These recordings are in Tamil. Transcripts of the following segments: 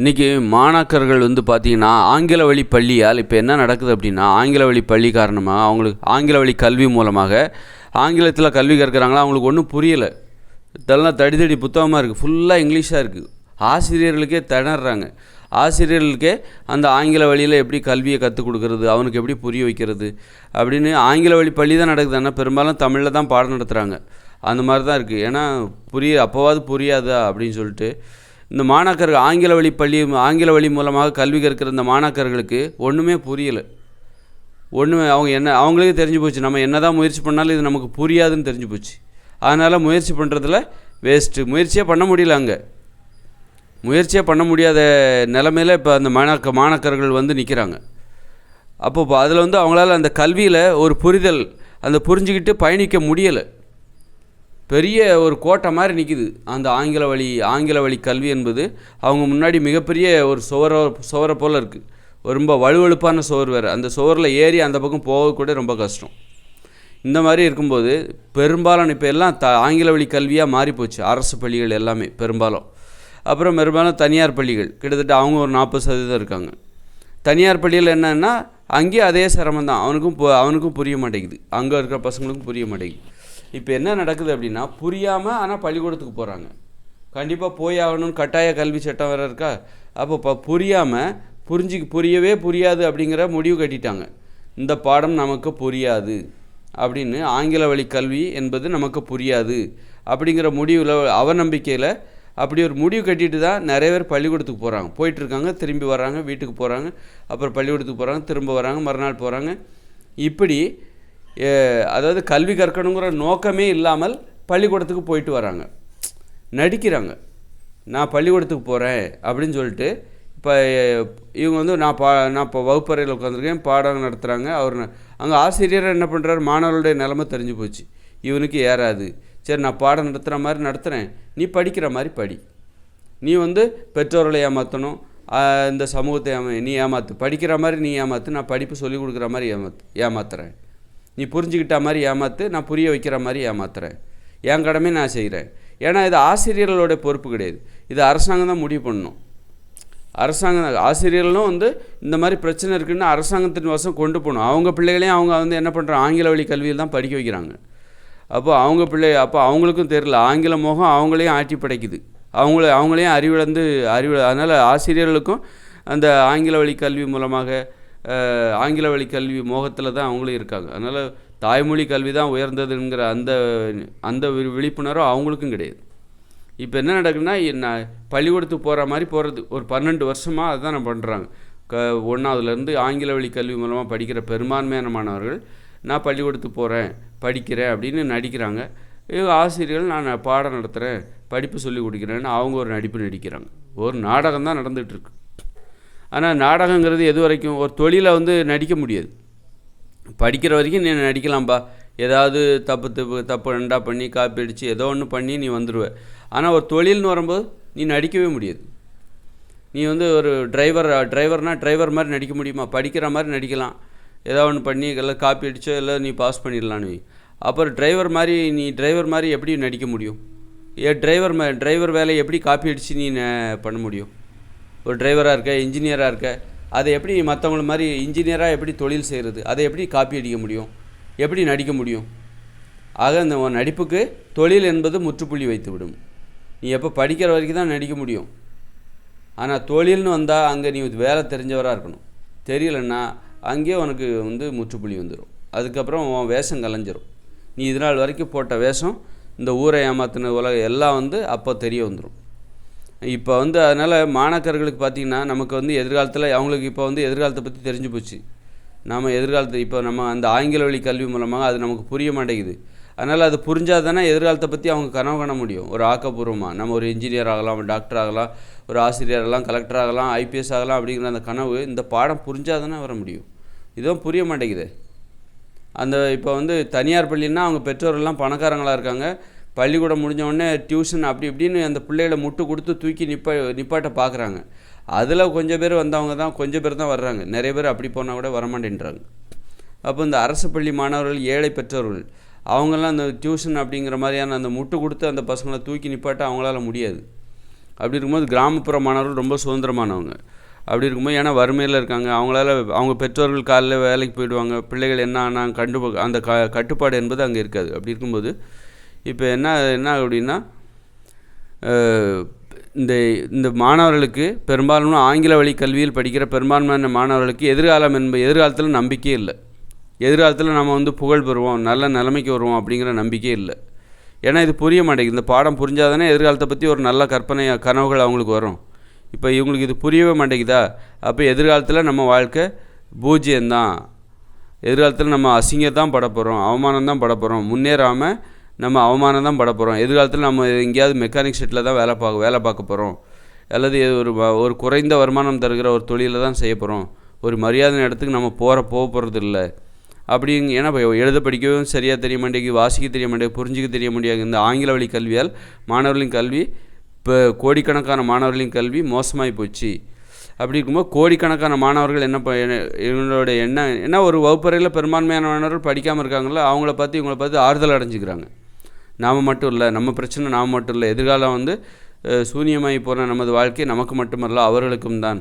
இன்றைக்கி மாணாக்கர்கள் வந்து பார்த்திங்கன்னா ஆங்கில வழி பள்ளியால் இப்போ என்ன நடக்குது அப்படின்னா ஆங்கில வழி பள்ளி காரணமாக அவங்களுக்கு ஆங்கில வழி கல்வி மூலமாக ஆங்கிலத்தில் கல்வி கற்கிறாங்களா அவங்களுக்கு ஒன்றும் புரியலை. இதெல்லாம் தடித்தடி புத்தகமாக இருக்குது ஃபுல்லாக இங்கிலீஷாக இருக்குது ஆசிரியர்களுக்கே திணறாங்க. ஆசிரியர்களுக்கே அந்த ஆங்கில வழியில் எப்படி கல்வியை கற்றுக் கொடுக்கறது அவனுக்கு எப்படி புரிய வைக்கிறது அப்படின்னு ஆங்கில வழி பள்ளி தான் நடக்குது. ஆனால் பெரும்பாலும் தமிழில் தான் பாடம் நடத்துகிறாங்க அந்த மாதிரி தான் இருக்குது ஏன்னா புரிய அப்போவாது புரியாதா அப்படின்னு சொல்லிட்டு இந்த மாணாக்கர்கள் ஆங்கில வழி பள்ளி ஆங்கில வழி மூலமாக கல்வி கற்கிற இந்த மாணாக்கர்களுக்கு ஒன்றுமே புரியலை. ஒன்றுமே அவங்க என்ன அவங்களுக்கே தெரிஞ்சு போச்சு. நம்ம என்ன தான் முயற்சி பண்ணாலும் இது நமக்கு புரியாதுன்னு தெரிஞ்சு போச்சு. அதனால் முயற்சி பண்ணுறதுல வேஸ்ட்டு முயற்சியே பண்ண முடியல அங்கே. முயற்சியே பண்ண முடியாத நிலமையில இப்போ அந்த மாணாக்க மாணாக்கர்கள் வந்து நிற்கிறாங்க அப்போ அதில் வந்து அவங்களால அந்த கல்வியில் ஒரு புரிதல் அந்த புரிஞ்சுக்கிட்டு பயணிக்க முடியலை. பெரிய ஒரு கோட்டை மாதிரி நிற்கிது அந்த ஆங்கில வழி ஆங்கில வழி கல்வி என்பது அவங்க முன்னாடி மிகப்பெரிய ஒரு சுவர சுவரை போல் இருக்குது ரொம்ப வலுவழுப்பான சுவர் வேறு. அந்த சுவரில் ஏறி அந்த பக்கம் போகக்கூட ரொம்ப கஷ்டம். இந்த மாதிரி இருக்கும்போது பெரும்பாலான இப்போ எல்லாம் த ஆங்கில வழி கல்வியாக மாறிப்போச்சு அரசு பள்ளிகள் எல்லாமே பெரும்பாலும். அப்புறம் பெரும்பாலும் தனியார் பள்ளிகள். கிட்டத்தட்ட அவங்க ஒரு நாற்பது சதவீதம் இருக்காங்க. தனியார் பள்ளியில் என்னென்னா அங்கேயும் அதே சிரமம் தான் அவனுக்கும் பு- அவனுக்கும் புரிய மாட்டேங்குது. அங்கே இருக்கிற பசங்களுக்கும் புரிய மாட்டேங்குது. இப்போ என்ன நடக்குது அப்படின்னா புரியாமல் ஆனால் பள்ளிக்கூடத்துக்கு போகிறாங்க கண்டிப்பாக போய் ஆகணும்னு கட்டாய கல்வி சட்டம் வேறு இருக்கா? அப்போ இப்போ புரியாமல் புரிஞ்சு புரியவே புரியாது அப்படிங்கிற முடிவு கட்டிட்டாங்க. இந்த பாடம் நமக்கு புரியாது அப்படின்னு ஆங்கில வழி கல்வி என்பது நமக்கு புரியாது அப்படிங்கிற முடிவில் அவநம்பிக்கையில் அப்படி ஒரு முடிவு கட்டிட்டு தான் நிறைய பேர் பள்ளிக்கூடத்துக்கு போகிறாங்க போயிட்டுருக்காங்க திரும்பி வராங்க வீட்டுக்கு போகிறாங்க அப்புறம் பள்ளிக்கூடத்துக்கு போகிறாங்க திரும்ப வராங்க மறுநாள் போகிறாங்க இப்படி அதாவது கல்வி கற்கணுங்கிற நோக்கமே இல்லாமல் பள்ளிக்கூடத்துக்கு போயிட்டு வராங்க. நடிக்கிறாங்க. நான் பள்ளிக்கூடத்துக்கு போகிறேன் அப்படின்னு சொல்லிட்டு இப்போ இவங்க வந்து நான் பா நான் இப்போ வகுப்பறையில் உட்காந்துருக்கேன் பாடம் நடத்துகிறாங்க அவர் அங்கே ஆசிரியர் என்ன பண்ணுறாரு மாணவர்களுடைய நிலமை தெரிஞ்சு போச்சு. இவனுக்கு ஏறாது. சரி நான் பாடம் நடத்துகிற மாதிரி நடத்துகிறேன் நீ படிக்கிற மாதிரி படி. நீ வந்து பெற்றோர்களை ஏமாற்றணும் இந்த சமூகத்தை ஏமா நீ ஏமாத்து. படிக்கிற மாதிரி நீ ஏமாத்து. நான் படிப்பு சொல்லிக் கொடுக்குற மாதிரி ஏமாத்து ஏமாத்துறேன். நீ புரிஞ்சுக்கிட்ட மாதிரி ஏமாத்து நான் புரிய வைக்கிற மாதிரி ஏமாத்துறேன். என் கடமை நான் செய்கிறேன் ஏன்னா இது ஆசிரியர்களோட பொறுப்பு கிடையாது. இது அரசாங்கம் தான் முடிவு பண்ணணும். அரசாங்கம் ஆசிரியர்களும் வந்து இந்த மாதிரி பிரச்சனை இருக்குன்னு அரசாங்கத்தின் வசம் கொண்டு போகணும். அவங்க பிள்ளைகளையும் அவங்க வந்து என்ன பண்ணுறாங்க ஆங்கில வழி கல்வியில் தான் படிக்க வைக்கிறாங்க. அப்போ அவங்க பிள்ளை அப்போ அவங்களுக்கும் தெரியல. ஆங்கில மோகம் அவங்களையும் ஆட்டி படைக்குது. அவங்கள அவங்களையும் அறிவிழந்து அறிவு அதனால் ஆசிரியர்களுக்கும் அந்த ஆங்கில வழி கல்வி மூலமாக ஆங்கில வழி கல்வி மோகத்தில் தான் அவங்களும் இருக்காங்க. அதனால் தாய்மொழி கல்வி தான் உயர்ந்ததுங்கிற அந்த அந்த விழிப்புணர்வு அவங்களுக்கும் கிடையாது. இப்போ என்ன நடக்குதுன்னா நான் பள்ளிக்கூடத்துக்கு போகிற மாதிரி போகிறது ஒரு பன்னெண்டு வருஷமாக அதுதான் நான் பண்ணுறாங்க க ஒன்றாவதுலேருந்து ஆங்கில வழி கல்வி மூலமாக படிக்கிற பெரும்பான்மையான மாணவர்கள் நான் பள்ளிக்கூடத்துக்கு போகிறேன் படிக்கிறேன் அப்படின்னு நடிக்கிறாங்க. ஆசிரியர்கள் நான் பாடம் நடத்துகிறேன் படிப்பு சொல்லி கொடுக்குறேன்னு அவங்க ஒரு நடிப்பு நடிக்கிறாங்க. ஒரு நாடகம் தான் நடந்துகிட்ருக்கு ஆனால் நாடகங்கிறது எது வரைக்கும் ஒரு தொழிலை வந்து நடிக்க முடியாது. படிக்கிற வரைக்கும் நீ நடிக்கலாம்ப்பா ஏதாவது தப்பு தப்பு தப்பு ரெண்டா பண்ணி காப்பி அடித்து ஏதோ ஒன்று பண்ணி நீ வந்துடுவ ஆனால் ஒரு தொழில்னு வரும்போது நீ நடிக்கவே முடியாது. நீ வந்து ஒரு டிரைவர் டிரைவர்னால் டிரைவர் மாதிரி நடிக்க முடியுமா? படிக்கிற மாதிரி நடிக்கலாம். ஏதோ ஒன்று பண்ணி எல்லாம் காப்பி அடிச்சோ இல்லை நீ பாஸ் பண்ணிடலான்னு அப்புறம் டிரைவர் மாதிரி நீ டிரைவர் மாதிரி எப்படி நடிக்க முடியும்? ஏ டிரைவர் மே டிரைவர் வேலையை எப்படி காப்பி அடித்து நீ பண்ண முடியும்? ஒரு டிரைவராக இருக்க இன்ஜினியராக இருக்க அதை எப்படி மற்றவங்கள மாதிரி இன்ஜினியராக எப்படி தொழில் செய்கிறது அதை எப்படி காப்பி அடிக்க முடியும் எப்படி நடிக்க முடியும்? ஆக இந்த உன் நடிப்புக்கு தொழில் என்பது முற்றுப்புள்ளி வைத்து விடும் நீ எப்போ படிக்கிற வரைக்கும் தான் நடிக்க முடியும். ஆனால் தொழில்னு வந்தால் அங்கே நீ வேலை தெரிஞ்சவராக இருக்கணும். தெரியலன்னா அங்கேயே உனக்கு வந்து முற்றுப்புள்ளி வந்துடும் அதுக்கப்புறம் உன் வேஷம் கலைஞ்சிரும். நீ இது நாள் வரைக்கும் போட்ட வேஷம் இந்த ஊரை ஏமாத்தின உலகம் எல்லாம் வந்து அப்போ தெரிய வந்துடும் இப்போ வந்து அதனால் மாணாக்கர்களுக்கு பார்த்திங்கன்னா நமக்கு வந்து எதிர்காலத்தில் அவங்களுக்கு இப்போ வந்து எதிர்காலத்தை பற்றி தெரிஞ்சு போச்சு. நம்ம எதிர்காலத்தை இப்போ நம்ம அந்த ஆங்கில வழி கல்வி மூலமாக அது நமக்கு புரிய மாட்டேங்குது. அதனால் அது புரிஞ்சால் தானே எதிர்காலத்தை பற்றி அவங்க கனவு காண முடியும். ஒரு ஆக்கப்பூர்வமாக நம்ம ஒரு இன்ஜினியர் ஆகலாம் ஒரு டாக்டர் ஆகலாம் ஒரு ஆசிரியர் ஆகலாம் கலெக்டர் ஆகலாம் ஐபிஎஸ் ஆகலாம் அப்படிங்கிற அந்த கனவு இந்த பாடம் புரிஞ்சால் தானே வர முடியும். இதுவும் புரிய மாட்டேங்குது. அந்த இப்போ வந்து தனியார் பள்ளின்னா அவங்க பெற்றோர்கள்லாம் பணக்காரங்களாக இருக்காங்க. பள்ளிக்கூடம் முடிஞ்ச உடனே டியூஷன் அப்படி இப்படின்னு அந்த பிள்ளைகளை முட்டு கொடுத்து தூக்கி நிப்ப நிப்பாட்ட பார்க்குறாங்க. அதில் கொஞ்சம் பேர் வந்தவங்க தான் கொஞ்சம் பேர் தான் வர்றாங்க. நிறைய பேர் அப்படி போனால் கூட வரமாட்டேன்றாங்க. அப்போ இந்த அரசு பள்ளி மாணவர்கள் ஏழை பெற்றோர்கள் அவங்கெல்லாம் அந்த டியூஷன் அப்படிங்கிற மாதிரியான அந்த முட்டு கொடுத்து அந்த பசங்களை தூக்கி நிப்பாட்ட அவங்களால முடியாது. அப்படி இருக்கும்போது கிராமப்புற மாணவர்கள் ரொம்ப சுதந்திரமானவங்க. அப்படி இருக்கும்போது ஏன்னா வறுமையில் இருக்காங்க. அவங்களால அவங்க பெற்றோர்கள் காலையில் வேலைக்கு போயிடுவாங்க. பிள்ளைகள் என்ன ஆனால் கண்டு அந்த க கட்டுப்பாடு என்பது அங்கே இருக்காது. அப்படி இருக்கும்போது இப்போ என்ன என்ன அப்படின்னா இந்த இந்த மாணவர்களுக்கு பெரும்பாலும் ஆங்கில வழி கல்வியில் படிக்கிற பெரும்பான்மையான மாணவர்களுக்கு எதிர்காலம் என்ப எதிர்காலத்தில் நம்பிக்கை இல்லை. எதிர்காலத்தில் நம்ம வந்து புகழ் பெறுவோம் நல்ல நிலைமைக்கு வருவோம் அப்படிங்கிற நம்பிக்கையே இல்லை. ஏன்னா இது புரிய மாட்டேங்குது. இந்த பாடம் புரிஞ்சாதானே எதிர்காலத்தை பற்றி ஒரு நல்ல கற்பனை கனவுகள் அவங்களுக்கு வரும். இப்போ இவங்களுக்கு இது புரியவே மாட்டேங்குதா? அப்போ எதிர்காலத்தில் நம்ம வாழ்க்கை பூஜ்ஜியம்தான். எதிர்காலத்தில் நம்ம அசிங்கம் தான் பட போகிறோம் அவமானம் தான் பட போகிறோம் முன்னேறாமல் நம்ம அவமானம் தான் பட போகிறோம் எதிர்காலத்தில் நம்ம எங்கேயாவது மெக்கானிக் ஷெட்டில் தான் வேலை பார்க்க வேலை பார்க்க போகிறோம் அல்லது ஒரு ஒரு குறைந்த வருமானம் தருகிற ஒரு தொழிலை தான் செய்ய போகிறோம் ஒரு மரியாதை இடத்துக்கு நம்ம போகிற போக போகிறது இல்லை அப்படிங்க ஏன்னா எழுத படிக்கவும் சரியாக தெரிய மாட்டேங்குது வாசிக்க தெரிய மாட்டேங்குது புரிஞ்சிக்க தெரிய முடியாது இந்த ஆங்கில வழி கல்வியால் மாணவர்களின் கல்வி இப்போ கோடிக்கணக்கான மாணவர்களின் கல்வி மோசமாகி போச்சு. அப்படி இருக்கும்போது கோடிக்கணக்கான மாணவர்கள் என்ன ப- என்ன- இவங்களோட எண்ணம் என்ன ஒரு வகுப்பறையில் பெரும்பான்மையான மாணவர்கள் படிக்காமல் இருக்காங்களோ அவங்கள பார்த்து இவங்கள பார்த்து ஆறுதல் அடைஞ்சிக்கிறாங்க. நாம் மட்டும் இல்லை நம்ம பிரச்சனை நாம் மட்டும் இல்லை எதிர்காலம் வந்து சூன்யமாகி சூனியமாகி போன நமது வாழ்க்கை நமக்கு மட்டுமல்ல அவர்களுக்கும் தான்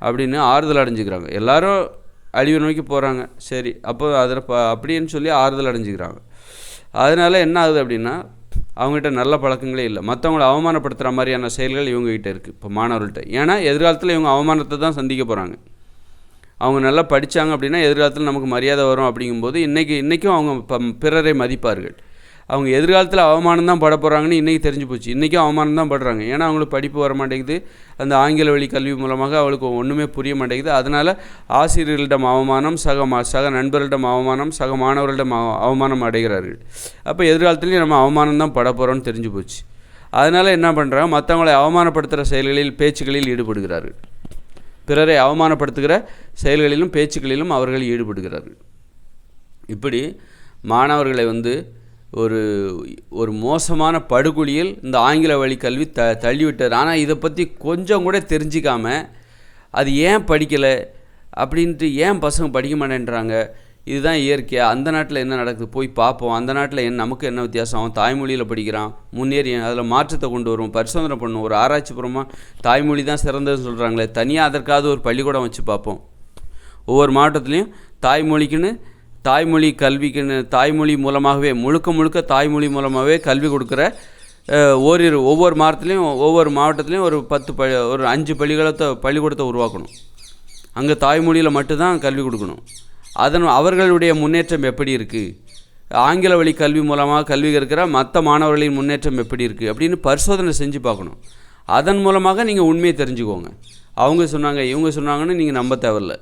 அப்படின்னு ஆறுதல் அடைஞ்சிக்கிறாங்க. எல்லாரும் அழிவு நோக்கி போகிறாங்க சரி அப்போ அதில் ப அப்படின்னு சொல்லி ஆறுதல் அடைஞ்சிக்கிறாங்க. அதனால் என்ன ஆகுது அப்படின்னா அவங்ககிட்ட நல்ல பழக்கங்களே இல்லை. மற்றவங்கள அவமானப்படுத்துகிற மாதிரியான செயல்கள் இவங்ககிட்ட இருக்குது இப்போ மாணவர்கள்ட்ட. ஏன்னா எதிர்காலத்தில் இவங்க அவமானத்தை தான் சந்திக்க போகிறாங்க அவங்க நல்லா படித்தாங்க அப்படின்னா எதிர்காலத்தில் நமக்கு மரியாதை வரும் அப்படிங்கும்போது இன்றைக்கி இன்றைக்கும் அவங்க ப- பிறரை மதிப்பார்கள். அவங்க எதிர்காலத்தில் அவமானம் தான் பட போகிறாங்கன்னு இன்றைக்கி தெரிஞ்சு போச்சு. இன்றைக்கும் அவமானம் தான் படுறாங்க. ஏன்னா அவங்களுக்கு படிப்பு வர மாட்டேங்குது. அந்த ஆங்கில வழி கல்வி மூலமாக அவளுக்கு ஒன்றுமே புரிய மாட்டேங்குது. அதனால் ஆசிரியர்களிடம் அவமானம் சக மா சக நண்பர்களிடம் அவமானம் சக மாணவர்களிடம் அவமானம் அடைகிறார்கள். அப்போ எதிர்காலத்துலேயும் நம்ம அவமானம் தான் பட போகிறோம்னு தெரிஞ்சு போச்சு. அதனால் என்ன பண்ணுறாங்க மற்றவங்களை அவமானப்படுத்துகிற செயல்களில் பேச்சுகளில் ஈடுபடுகிறார்கள். பிறரை அவமானப்படுத்துகிற செயல்களிலும் பேச்சுக்களிலும் அவர்கள் ஈடுபடுகிறார்கள். இப்படி மாணவர்களை வந்து ஒரு ஒரு மோசமான படுகொலியில் இந்த ஆங்கில வழி கல்வி த தள்ளிவிட்டார் ஆனால் இதை பற்றி கொஞ்சம் கூட தெரிஞ்சிக்காம அது ஏன் படிக்கலை அப்படின்ட்டு ஏன் பசங்க படிக்க மாட்டேன்றாங்க? இதுதான் இயற்கையாக அந்த நாட்டில் என்ன நடக்குது? போய் பார்ப்போம். அந்த நாட்டில் என்ன நமக்கு என்ன வித்தியாசம்? அவன் தாய்மொழியில் படிக்கிறான். முன்னேறி அதில் மாற்றத்தை கொண்டு வருவோம். பரிசோதனை பண்ணுவோம். ஒரு ஆராய்ச்சி பூர்வமாக தாய்மொழி தான் சிறந்ததுன்னு சொல்கிறாங்களே தனியாக அதற்காவது ஒரு பள்ளிக்கூடம் வச்சு பார்ப்போம். ஒவ்வொரு மாவட்டத்துலேயும் தாய்மொழிக்குன்னு தாய்மொழி கல்விக்குன்னு தாய்மொழி மூலமாகவே முழுக்க முழுக்க தாய்மொழி மூலமாகவே கல்வி கொடுக்குற ஓரிரு ஒவ்வொரு மாவட்டத்துலேயும் ஒவ்வொரு மாவட்டத்துலேயும் ஒரு பத்து ப ஒரு அஞ்சு பள்ளிகளத்தை பள்ளிக்கூடத்தை உருவாக்கணும். அங்கே தாய்மொழியில் மட்டும்தான் கல்வி கொடுக்கணும். அதன் அவர்களுடைய முன்னேற்றம் எப்படி இருக்குது ஆங்கில வழி கல்வி மூலமாக கல்வி கற்கிற மற்ற மாணவர்களின் முன்னேற்றம் எப்படி இருக்குது அப்படின்னு பரிசோதனை செஞ்சு பார்க்கணும். அதன் மூலமாக நீங்கள் உண்மையை தெரிஞ்சுக்கோங்க. அவங்க சொன்னாங்க இவங்க சொன்னாங்கன்னு நீங்கள் நம்ப தேவையில்ல.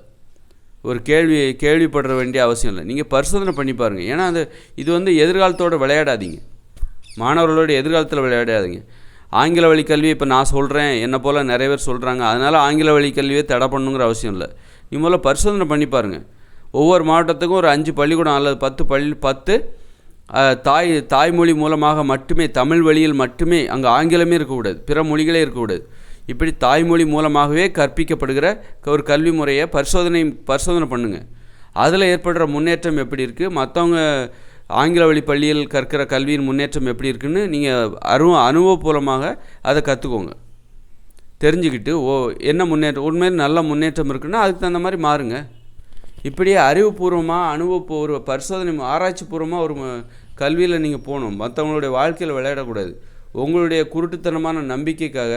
ஒரு கேள்வி கேள்விப்படுற வேண்டிய அவசியம் இல்லை. நீங்கள் பரிசோதனை பண்ணி பாருங்கள் ஏன்னா அது இது வந்து எதிர்காலத்தோட விளையாடாதீங்க. மாணவர்களோட எதிர்காலத்தில் விளையாடாதீங்க. ஆங்கில வழி கல்வி இப்போ நான் சொல்கிறேன் என்னை போல் நிறைய பேர் சொல்கிறாங்க அதனால் ஆங்கில வழி கல்வியை தடை பண்ணுங்கிற அவசியம் இல்லை. நீ முதல்ல பரிசோதனை பண்ணி பாருங்கள் ஒவ்வொரு மாவட்டத்துக்கும் ஒரு அஞ்சு பள்ளிக்கூடம் அல்லது பத்து பள்ளி பத்து தாய் தாய்மொழி மூலமாக மட்டுமே தமிழ் வழியில் மட்டுமே அங்கே ஆங்கிலமே இருக்கக்கூடாது. பிற மொழிகளே இருக்கக்கூடாது. இப்படி தாய்மொழி மூலமாகவே கற்பிக்கப்படுகிற க- ஒரு கல்வி முறையை பரிசோதனை பரிசோதனை பண்ணுங்கள் அதில் ஏற்படுற முன்னேற்றம் எப்படி இருக்குது மற்றவங்க ஆங்கில வழி பள்ளியில் கற்கிற கல்வியின் முன்னேற்றம் எப்படி இருக்குன்னு நீங்கள் அரு அனுபவபூர்வமாக அதை கற்றுக்கோங்க தெரிஞ்சுக்கிட்டு ஓ என்ன முன்னேற்றம் உண்மையில் நல்ல முன்னேற்றம் இருக்குன்னா அதுக்கு தகுந்த மாதிரி மாறுங்க. இப்படியே அறிவுபூர்வமாக அனுபவபூர்வ பரிசோதனை ஆராய்ச்சி பூர்வமாக ஒரு கல்வியில் நீங்கள் போகணும். மற்றவங்களுடைய வாழ்க்கையில் விளையாடக்கூடாது. உங்களுடைய குருட்டுத்தனமான நம்பிக்கைக்காக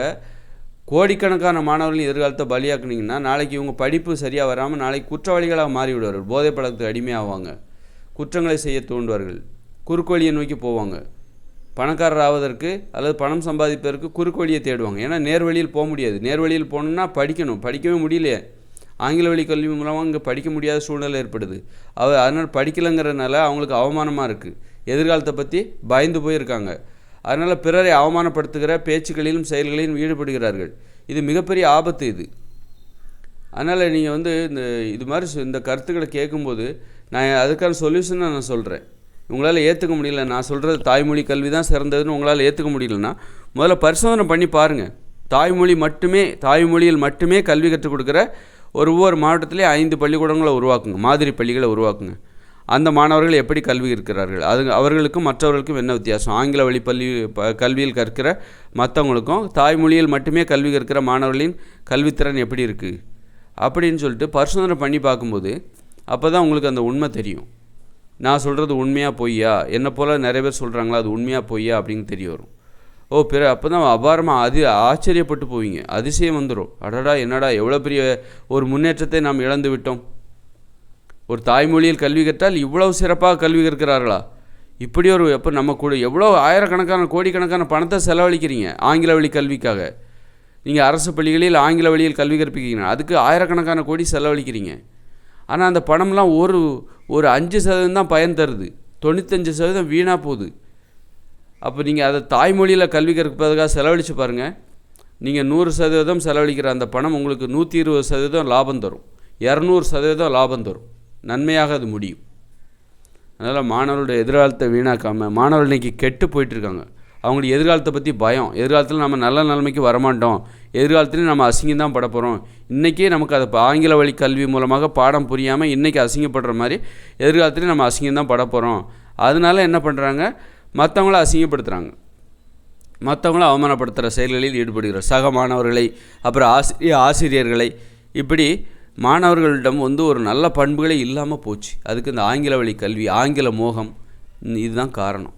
கோடிக்கணக்கான மாணவர்களின் எதிர்காலத்தை பலியாக்குனீங்கன்னா நாளைக்கு இவங்க படிப்பு சரியாக வராமல் நாளைக்கு குற்றவாளிகளாக மாறிவிடுவார்கள். போதை பழக்கத்துக்கு அடிமையாவாங்க. குற்றங்களை செய்ய தூண்டுவார்கள். குறுக்கோழியை நோக்கி போவாங்க. பணக்காரர் ஆவதற்கு அல்லது பணம் சம்பாதிப்பதற்கு குறுக்கு வழியை தேடுவாங்க. ஏன்னா நேர்வழியில் போக முடியாது. நேர்வழியில் போகணுன்னா படிக்கணும். படிக்கவே முடியலையே. ஆங்கில வழி கல்வி மூலமாக இங்கே படிக்க முடியாத சூழ்நிலை ஏற்படுது. அவ அதனால் படிக்கலைங்கிறதுனால அவங்களுக்கு அவமானமாக இருக்குது எதிர்காலத்தை பற்றி பயந்து போயிருக்காங்க. அதனால் பிறரை அவமானப்படுத்துகிற பேச்சுக்களிலும் செயல்களிலும் ஈடுபடுகிறார்கள். இது மிகப்பெரிய ஆபத்து இது. அதனால் நீங்கள் வந்து இந்த இது மாதிரி இந்த கருத்துக்களை கேட்கும்போது நான் அதுக்கான சொல்யூஷனை நான் சொல்கிறேன் உங்களால் ஏற்றுக்க முடியல. நான் சொல்கிறது தாய்மொழி கல்வி தான் சிறந்ததுன்னு உங்களால் ஏற்றுக்க முடியலன்னா முதல்ல பரிசோதனை பண்ணி பாருங்கள் தாய்மொழி மட்டுமே தாய்மொழியில் மட்டுமே கல்வி கற்றுக் கொடுக்குற ஒரு ஒவ்வொரு மாவட்டத்திலே ஐந்து பள்ளிக்கூடங்களை உருவாக்குங்க. மாதிரி பள்ளிகளை உருவாக்குங்க. அந்த மாணவர்கள் எப்படி கல்வி இருக்கிறார்கள்? அது அவர்களுக்கும் மற்றவர்களுக்கும் என்ன வித்தியாசம்? ஆங்கில வழி பள்ளி கல்வியில் கற்கிற மற்றவங்களுக்கும் தாய்மொழியில் மட்டுமே கல்வி கற்கிற மாணவர்களின் கல்வித்திறன் எப்படி இருக்குது அப்படின்னு சொல்லிட்டு பரிசோதனை பண்ணி பார்க்கும்போது அப்போ தான் உங்களுக்கு அந்த உண்மை தெரியும். நான் சொல்கிறது உண்மையாக பொய்யா? என்னை போல் நிறைய பேர் சொல்கிறாங்களா அது உண்மையாக பொய்யா அப்படின்னு தெரிய வரும். ஓ பிற அப்போ தான் அபாரமாக அது ஆச்சரியப்பட்டு போவீங்க. அதிசயம் வந்துடும் அடடா என்னடா எவ்வளோ பெரிய ஒரு முன்னேற்றத்தை நாம் இழந்து விட்டோம். ஒரு தாய்மொழியில் கல்வி கற்றால் இவ்வளவு சிறப்பாக கல்வி கற்கிறார்களா? இப்படி ஒரு எப்போ நம்ம கூட எவ்வளோ ஆயிரக்கணக்கான கோடிக்கணக்கான பணத்தை செலவழிக்கிறீங்க ஆங்கில வழி கல்விக்காக? நீங்கள் அரசு பள்ளிகளில் ஆங்கில வழியில் கல்வி கற்பிக்கிறீங்க. அதுக்கு ஆயிரக்கணக்கான கோடி செலவழிக்கிறீங்க. ஆனால் அந்த பணம்லாம் ஒரு ஒரு அஞ்சு சதவீதம் தான் பயன் தருது. தொண்ணூத்தஞ்சு சதவீதம் வீணாக போகுது. அப்போ நீங்கள் அதை தாய்மொழியில் கல்வி கற்பதற்காக செலவழித்து பாருங்கள் நீங்கள் நூறு சதவீதம் செலவழிக்கிற அந்த பணம் உங்களுக்கு நூற்றி இருபது சதவீதம் லாபம் தரும். இரநூறு சதவீதம் லாபம் தரும். நன்மையாக அது முடியும். அதனால் மாணவர்களுடைய எதிர்காலத்தை வீணாக்காமல் மாணவர்கள் இன்றைக்கி கெட்டு போயிட்டுருக்காங்க. அவங்களுக்கு எதிர்காலத்தை பற்றி பயம். எதிர்காலத்தில் நம்ம நல்ல நிலைமைக்கு வரமாட்டோம். எதிர்காலத்துலேயும் நம்ம அசிங்கம் தான் பட போகிறோம் இன்றைக்கே நமக்கு அதை இப்போ ஆங்கில வழி கல்வி மூலமாக பாடம் புரியாமல் இன்றைக்கி அசிங்கப்படுற மாதிரி எதிர்காலத்துலேயும் நம்ம அசிங்கம் தான் பட போகிறோம் அதனால என்ன பண்ணுறாங்க மற்றவங்கள அசிங்கப்படுத்துகிறாங்க மற்றவங்கள அவமானப்படுத்துகிற செயல்களில் ஈடுபடுகிறோம் சக மாணவர்களை அப்புறம் ஆசிரிய ஆசிரியர்களை இப்படி மாணவர்களிடம் வந்து ஒரு நல்ல பண்புகளே இல்லாமல் போச்சு. அதுக்கு இந்த ஆங்கில வழி கல்வி ஆங்கில மோகம் இதுதான் காரணம்.